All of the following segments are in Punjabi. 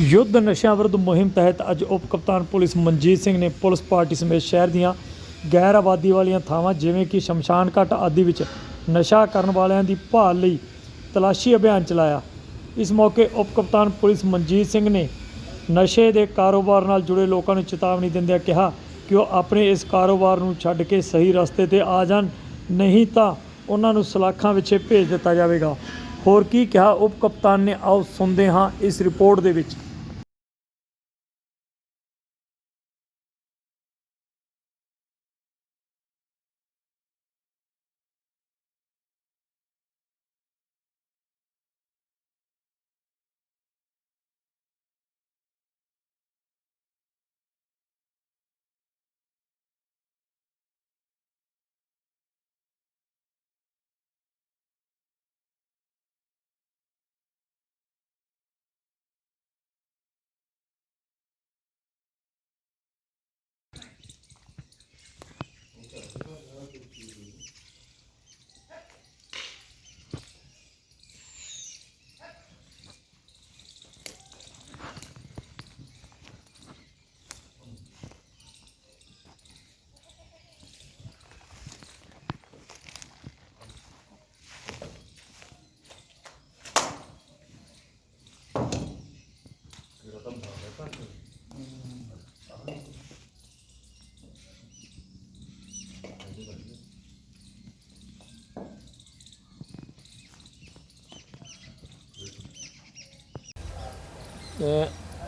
ਯੁੱਧ ਨਸ਼ਿਆਂ ਵਿਰੁੱਧ ਮੁਹਿੰਮ ਤਹਿਤ ਅੱਜ ਉਪ ਕਪਤਾਨ ਪੁਲਿਸ ਮਨਜੀਤ ਸਿੰਘ ਨੇ ਪੁਲਿਸ ਪਾਰਟੀ ਸਮੇਤ ਸ਼ਹਿਰ ਦੀਆਂ ਗੈਰ ਆਬਾਦੀ ਵਾਲੀਆਂ ਥਾਵਾਂ, ਜਿਵੇਂ ਕਿ ਸ਼ਮਸ਼ਾਨ ਘਾਟ ਆਦਿ ਵਿੱਚ ਨਸ਼ਾ ਕਰਨ ਵਾਲਿਆਂ ਦੀ ਭਾਲ ਲਈ ਤਲਾਸ਼ੀ ਅਭਿਆਨ ਚਲਾਇਆ। ਇਸ ਮੌਕੇ ਉਪ ਕਪਤਾਨ ਪੁਲਿਸ ਮਨਜੀਤ ਸਿੰਘ ਨੇ ਨਸ਼ੇ ਦੇ ਕਾਰੋਬਾਰ ਨਾਲ ਜੁੜੇ ਲੋਕਾਂ ਨੂੰ ਚੇਤਾਵਨੀ ਦਿੰਦਿਆਂ ਕਿਹਾ ਕਿ ਉਹ ਆਪਣੇ ਇਸ ਕਾਰੋਬਾਰ ਨੂੰ ਛੱਡ ਕੇ ਸਹੀ ਰਸਤੇ ਤੇ ਆ ਜਾਣ, ਨਹੀਂ ਤਾਂ ਉਹਨਾਂ ਨੂੰ ਸਲਾਖਾਂ ਵਿੱਚ ਭੇਜ ਦਿੱਤਾ ਜਾਵੇਗਾ। ਹੋਰ ਕੀ ਕਿਹਾ ਉਪ ਕਪਤਾਨ ਨੇ? ਆਓ ਸੁਣਦੇ ਹਾਂ ਇਸ ਰਿਪੋਰਟ ਦੇ ਵਿੱਚ।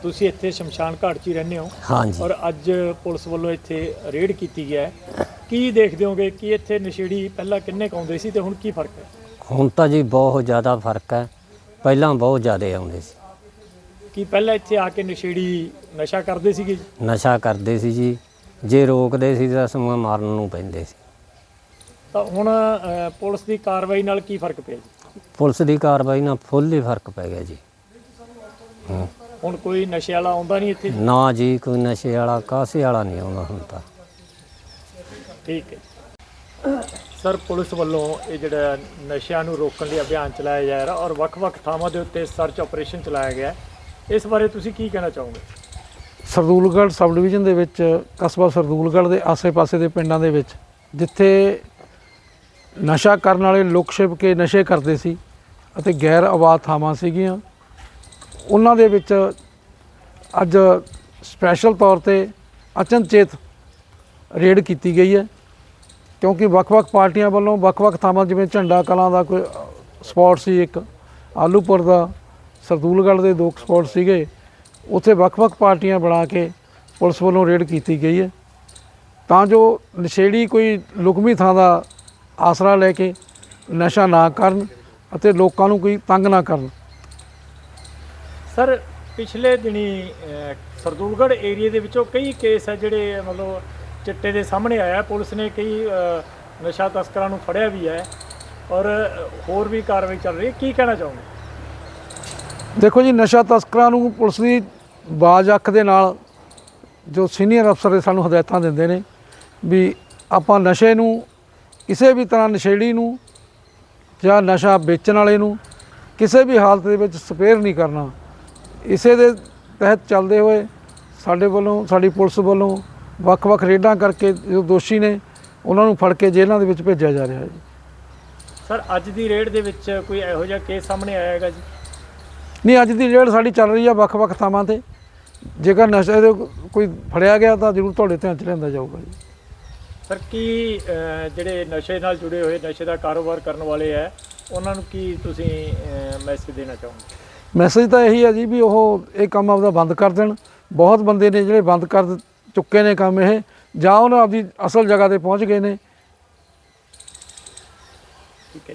ਤੁਸੀਂ ਇੱਥੇ ਸ਼ਮਸ਼ਾਨ ਘਾਟ 'ਚ ਹੀ ਰਹਿੰਦੇ ਹੋ। ਹਾਂਜੀ। ਔਰ ਅੱਜ ਪੁਲਿਸ ਵੱਲੋਂ ਇੱਥੇ ਰੇਡ ਕੀਤੀ ਗਿਆ ਹੈ। ਕੀ ਦੇਖਦੇ ਹੋਗੇ ਕਿ ਇੱਥੇ ਨਸ਼ੇੜੀ ਪਹਿਲਾਂ ਕਿੰਨੇ ਕੁ ਆਉਂਦੇ ਸੀ ਤੇ ਹੁਣ ਕੀ ਫ਼ਰਕ ਹੈ? ਹੁਣ ਤਾਂ ਜੀ ਬਹੁਤ ਜ਼ਿਆਦਾ ਫ਼ਰਕ ਹੈ। ਪਹਿਲਾਂ ਬਹੁਤ ਜ਼ਿਆਦਾ ਆਉਂਦੇ ਸੀ। ਕੀ ਪਹਿਲਾਂ ਇੱਥੇ ਆ ਕੇ ਨਸ਼ੇੜੀ ਨਸ਼ਾ ਕਰਦੇ ਸੀਗੇ ਜੀ? ਨਸ਼ਾ ਕਰਦੇ ਸੀ ਜੀ। ਜੇ ਰੋਕਦੇ ਸੀ ਤਾਂ ਸਮਾਂ ਮਾਰਨ ਨੂੰ ਪੈਂਦੇ ਸੀ। ਤਾਂ ਹੁਣ ਪੁਲਿਸ ਦੀ ਕਾਰਵਾਈ ਨਾਲ ਕੀ ਫ਼ਰਕ ਪਿਆ ਜੀ? ਪੁਲਿਸ ਦੀ ਕਾਰਵਾਈ ਨਾਲ ਫੁੱਲ ਹੀ ਫ਼ਰਕ ਪੈ ਗਿਆ ਜੀ। ਹੁਣ ਕੋਈ ਨਸ਼ੇ ਵਾਲਾ ਆਉਂਦਾ ਨਹੀਂ ਇੱਥੇ? ਨਾ ਜੀ ਕੋਈ ਨਸ਼ੇ ਵਾਲਾ ਕਾਸੇ ਵਾਲਾ ਨਹੀਂ ਆਉਂਦਾ ਹੁਣ ਤਾਂ। ਠੀਕ ਹੈ। ਸਰ ਪੁਲਿਸ ਵੱਲੋਂ ਇਹ ਜਿਹੜਾ ਨਸ਼ਿਆਂ ਨੂੰ ਰੋਕਣ ਲਈ ਅਭਿਆਨ ਚਲਾਇਆ ਜਾ ਰਿਹਾ ਔਰ ਵੱਖ-ਵੱਖ ਥਾਵਾਂ ਦੇ ਉੱਤੇ ਸਰਚ ਆਪਰੇਸ਼ਨ ਚਲਾਇਆ ਗਿਆ। ਇਸ ਬਾਰੇ ਤੁਸੀਂ ਕੀ ਕਹਿਣਾ ਚਾਹੋਗੇ? ਸਰਦੂਲਗੜ੍ਹ ਸਬ ਡਿਵੀਜ਼ਨ ਦੇ ਵਿੱਚ ਕਸਬਾ ਸਰਦੂਲਗੜ੍ਹ ਦੇ ਆਸੇ-ਪਾਸੇ ਦੇ ਪਿੰਡਾਂ ਦੇ ਵਿੱਚ ਜਿੱਥੇ ਨਸ਼ਾ ਕਰਨ ਵਾਲੇ ਲੁਕ ਛਿਪ ਕੇ ਨਸ਼ੇ ਕਰਦੇ ਸੀ ਅਤੇ ਗੈਰ ਆਬਾਦ ਥਾਵਾਂ ਸੀਗੀਆਂ ਉਹਨਾਂ ਦੇ ਵਿੱਚ ਅੱਜ ਸਪੈਸ਼ਲ ਤੌਰ ਤੇ ਅਚਨਚੇਤ ਰੇਡ ਕੀਤੀ ਗਈ ਹੈ, ਕਿਉਂਕਿ ਵੱਖ-ਵੱਖ ਪਾਰਟੀਆਂ ਵੱਲੋਂ ਵੱਖ-ਵੱਖ ਥਾਵਾਂ ਜਿਵੇਂ ਝੰਡਾ ਕਲਾਂ ਦਾ ਕੋਈ ਸਪੌਟ ਸੀ ਇੱਕ, ਆਲੂਪੁਰ ਦਾ ਸਰਦੂਲਗੜ੍ਹ ਦੇ ਦੋ ਸਪੌਟ ਸੀਗੇ, ਉੱਥੇ ਵੱਖ-ਵੱਖ ਪਾਰਟੀਆਂ ਬਣਾ ਕੇ ਪੁਲਿਸ ਵੱਲੋਂ ਰੇਡ ਕੀਤੀ ਗਈ ਹੈ। ਤਾਂ ਜੋ ਨਸ਼ੇੜੀ ਕੋਈ ਲੁਕਮੀ ਥਾਂ ਦਾ ਆਸਰਾ ਲੈ ਕੇ ਨਸ਼ਾ ਨਾ ਕਰਨ ਅਤੇ ਲੋਕਾਂ ਨੂੰ ਕੋਈ ਤੰਗ ਨਾ ਕਰਨ। ਸਰ ਪਿਛਲੇ ਦਿਨੀ ਅਹ, ਸਰਦੂਲਗੜ੍ਹ ਏਰੀਆ ਦੇ ਵਿੱਚੋਂ ਕਈ ਕੇਸ ਹੈ ਜਿਹੜੇ ਮਤਲਬ ਚਿੱਟੇ ਦੇ ਸਾਹਮਣੇ ਆਇਆ। ਪੁਲਿਸ ਨੇ ਕਈ ਨਸ਼ਾ ਤਸਕਰਾਂ ਨੂੰ ਫੜਿਆ ਵੀ ਹੈ ਔਰ ਹੋਰ ਵੀ ਕਾਰਵਾਈ ਚੱਲ ਰਹੀ ਹੈ। ਕੀ ਕਹਿਣਾ ਚਾਹੋਗੇ? ਦੇਖੋ ਜੀ ਨਸ਼ਾ ਤਸਕਰਾਂ ਨੂੰ ਪੁਲਿਸ ਦੀ ਬਾਜ਼ ਅੱਖ ਦੇ ਨਾਲ ਜੋ ਸੀਨੀਅਰ ਅਫਸਰ ਸਾਨੂੰ ਹਦਾਇਤਾਂ ਦਿੰਦੇ ਨੇ ਵੀ ਆਪਾਂ ਨਸ਼ੇ ਨੂੰ ਕਿਸੇ ਵੀ ਤਰ੍ਹਾਂ ਨਸ਼ੇੜੀ ਨੂੰ ਜਾਂ ਨਸ਼ਾ ਵੇਚਣ ਵਾਲੇ ਨੂੰ ਕਿਸੇ ਵੀ ਹਾਲਤ ਦੇ ਵਿੱਚ ਸਪੇਅਰ ਨਹੀਂ ਕਰਨਾ। ਇਸੇ ਦੇ ਤਹਿਤ ਚੱਲਦੇ ਹੋਏ ਸਾਡੇ ਵੱਲੋਂ ਸਾਡੀ ਪੁਲਿਸ ਵੱਲੋਂ ਵੱਖ-ਵੱਖ ਰੇਡਾਂ ਕਰਕੇ ਜੋ ਦੋਸ਼ੀ ਨੇ ਉਹਨਾਂ ਨੂੰ ਫੜ ਕੇ ਜੇਲ੍ਹਾਂ ਦੇ ਵਿੱਚ ਭੇਜਿਆ ਜਾ ਰਿਹਾ ਹੈ ਜੀ। ਸਰ ਅੱਜ ਦੀ ਰੇਡ ਦੇ ਵਿੱਚ ਕੋਈ ਇਹੋ ਜਿਹਾ ਕੇਸ ਸਾਹਮਣੇ ਆਇਆ ਹੈਗਾ ਜੀ? ਨਹੀਂ ਅੱਜ ਦੀ ਰੇਡ ਸਾਡੀ ਚੱਲ ਰਹੀ ਆ ਵੱਖ-ਵੱਖ ਥਾਵਾਂ ਤੇ। ਜੇਕਰ ਨਸ਼ੇ ਦੇ ਕੋਈ ਫੜਿਆ ਗਿਆ ਤਾਂ ਜ਼ਰੂਰ ਤੁਹਾਡੇ ਧਿਆਨ ਚ ਲਿਆਂਦਾ ਜਾਊਗਾ ਜੀ। ਸਰ ਕੀ ਅਹ, ਜਿਹੜੇ ਨਸ਼ੇ ਨਾਲ ਜੁੜੇ ਹੋਏ ਨਸ਼ੇ ਦਾ ਕਾਰੋਬਾਰ ਕਰਨ ਵਾਲੇ ਹੈ ਉਹਨਾਂ ਨੂੰ ਕੀ ਤੁਸੀਂ ਮੈਸੇਜ ਦੇਣਾ ਚਾਹੋਗੇ? ਮੈਸੇਜ ਤਾਂ ਇਹੀ ਹੈ ਜੀ ਵੀ ਉਹ ਇਹ ਕੰਮ ਆਪਦਾ ਬੰਦ ਕਰ ਦੇਣ। ਬਹੁਤ ਬੰਦੇ ਨੇ ਜਿਹੜੇ ਬੰਦ ਕਰ ਚੁੱਕੇ ਨੇ ਕੰਮ ਇਹ, ਜਾਂ ਉਹਨਾਂ ਆਪਦੀ ਅਸਲ ਜਗ੍ਹਾ ਤੇ ਪਹੁੰਚ ਗਏ ਨੇ। ਠੀਕ ਹੈ